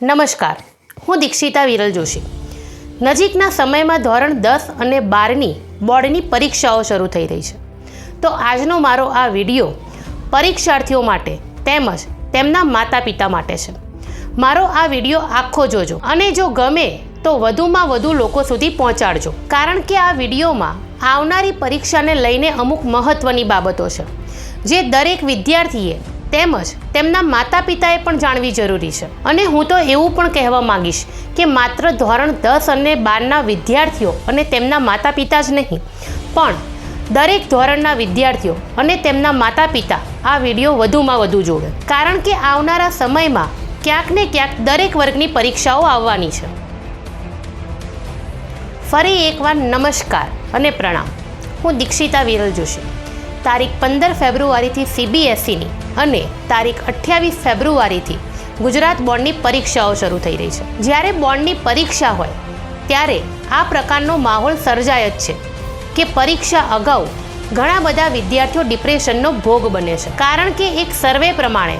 નમસ્કાર, હું દીક્ષિતા વિરલ જોશી. નજીકના સમયમાં ધોરણ દસ અને બારની બોર્ડની પરીક્ષાઓ શરૂ થઈ રહી છે. તો આજનો મારો આ વીડિયો પરીક્ષાર્થીઓ માટે તેમજ તેમના માતા પિતા માટે છે. મારો આ વીડિયો આખો જોજો અને જો ગમે તો વધુમાં વધુ લોકો સુધી પહોંચાડજો. કારણ કે આ વિડીયોમાં આવનારી પરીક્ષાને લઈને અમુક મહત્ત્વની બાબતો છે. જે દરેક વિદ્યાર્થીએ તેમજ તેમના માતા પિતાએ પણ જાણવી જરૂરી છે. અને હું તો એવું પણ કહેવા માંગીશ કે માત્ર ધોરણ દસ અને બારના વિદ્યાર્થીઓ અને તેમના માતા પિતા જ નહીં, પણ દરેક ધોરણના વિદ્યાર્થીઓ અને તેમના માતા પિતા આ વીડિયો વધુમાં વધુ જોડે કારણ કે આવનારા સમયમાં ક્યાંક ને ક્યાંક દરેક વર્ગની પરીક્ષાઓ આવવાની છે. ફરી એકવાર નમસ્કાર અને પ્રણામ. હું દીક્ષિતા વિરલ જોશી. તારીખ પંદર ફેબ્રુઆરીથી સીબીએસઈની અને તારીખ અઠ્યાવીસ ફેબ્રુઆરીથી ગુજરાત બોર્ડની પરીક્ષાઓ શરૂ થઈ રહી છે. જ્યારે બોર્ડની પરીક્ષા હોય, ત્યારે આ પ્રકારનો માહોલ સર્જાય જ છે કે પરીક્ષા અગાઉ ઘણા બધા વિદ્યાર્થીઓ ડિપ્રેશનનો ભોગ બને છે. કારણ કે એક સર્વે પ્રમાણે,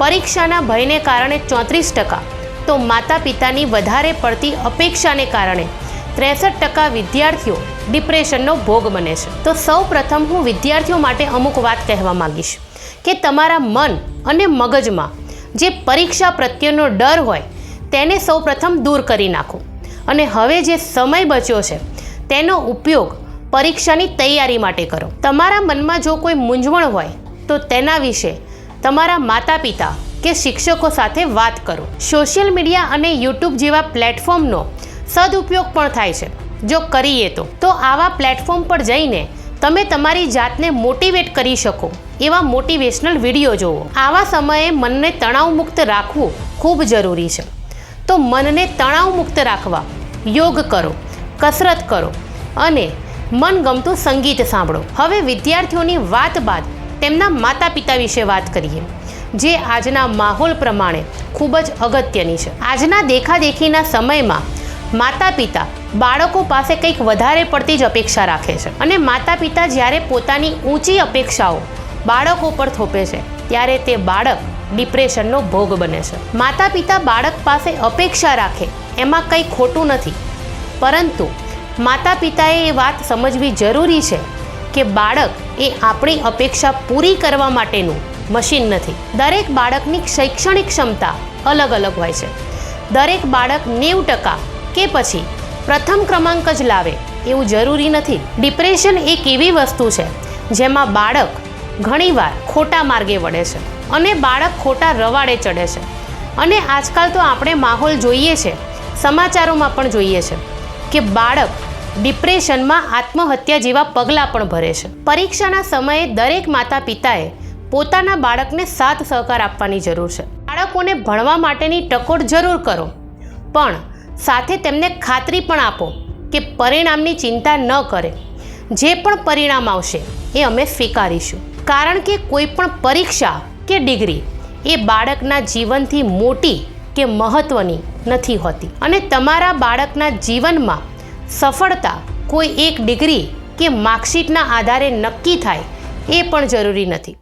પરીક્ષાના ભયને કારણે ચોત્રીસ ટકા તો માતા પિતાની વધારે પડતી અપેક્ષાને કારણે ત્રેસઠ ટકા વિદ્યાર્થીઓ ડિપ્રેશનનો ભોગ બને છે. તો સૌ પ્રથમ હું વિદ્યાર્થીઓ માટે અમુક વાત કહેવા માંગીશ કે તમારા મન અને મગજમાં જે પરીક્ષા પ્રત્યેનો ડર હોય તેને સૌ પ્રથમ દૂર કરી નાખો. અને હવે જે સમય બચ્યો છે, તેનો ઉપયોગ પરીક્ષાની તૈયારી માટે કરો. તમારા મનમાં જો કોઈ મૂંઝવણ હોય, તો તેના વિશે તમારા માતા પિતા કે શિક્ષકો સાથે વાત કરો. સોશિયલ મીડિયા અને યુટ્યુબ જેવા પ્લેટફોર્મનો સદુપયોગ પણ થાય છે. જો કરીએ તો. તો આવા પ્લેટફોર્મ પર જઈને તમે તમારી જાતને મોટિવેટ કરી શકો. એવા મોટિવેશનલ વીડિયો જુઓ. આવા સમયે મનને તણાવમુક્ત રાખવું ખૂબ જરૂરી છે. તો મનને તણાવમુક્ત રાખવા યોગ કરો, કસરત કરો અને મનગમતું સંગીત સાંભળો. હવે વિદ્યાર્થીઓની વાત બાદ તેમના માતા પિતા વિશે વાત કરીએ. જે આજના માહોલ પ્રમાણે ખૂબ જ અગત્યની છે. આજના દેખાદેખીના સમયમાં માતા પિતા બાળકો પાસે કંઈક વધારે પડતી જ અપેક્ષા રાખે છે. અને માતા પિતા જ્યારે પોતાની ઊંચી અપેક્ષાઓ બાળકો પર થોપે છે, ત્યારે તે બાળક ડિપ્રેશનનો ભોગ બને છે. માતા પિતા બાળક પાસે અપેક્ષા રાખે એમાં કંઈ ખોટું નથી. પરંતુ માતા પિતાએ એ વાત સમજવી જરૂરી છે કે બાળક એ આપણી અપેક્ષા પૂરી કરવા માટેનું મશીન નથી. દરેક બાળકની શૈક્ષણિક ક્ષમતા અલગ અલગ હોય છે. દરેક બાળક નેવું ટકા કે પછી? પ્રથમ ક્રમાંક જ લાવે. એવું જરૂરી નથી. ડિપ્રેશન એક એવી વસ્તુ છે, જેમાં બાળક ઘણીવાર ખોટા માર્ગે વળે છે અને બાળક ખોટા રવાડે ચડે છે. અને આજકાલ તો આપણે માહોલ જોઈએ છે, સમાચારોમાં પણ જોઈએ છે, કે બાળક ડિપ્રેશનમાં આત્મહત્યા જેવા પગલાં પણ ભરે છે. પરીક્ષાના સમયે દરેક માતા પિતાએ પોતાના બાળકને સાથ સહકાર આપવાની જરૂર છે. બાળકોને ભણવા માટેની ટકોર જરૂર કરો. પણ સાથે તેમને ખાતરી પણ આપો કે પરિણામની ચિંતા ન કરે. જે પણ પરિણામ આવશે, એ અમે સ્વીકારીશું. કારણ કે કોઈ પણ પરીક્ષા કે ડિગ્રી એ બાળકના જીવનથી મોટી કે મહત્ત્વની નથી હોતી. અને તમારા બાળકના જીવનમાં સફળતા કોઈ એક ડિગ્રી કે માર્કશીટના આધારે નક્કી થાય, એ પણ જરૂરી નથી.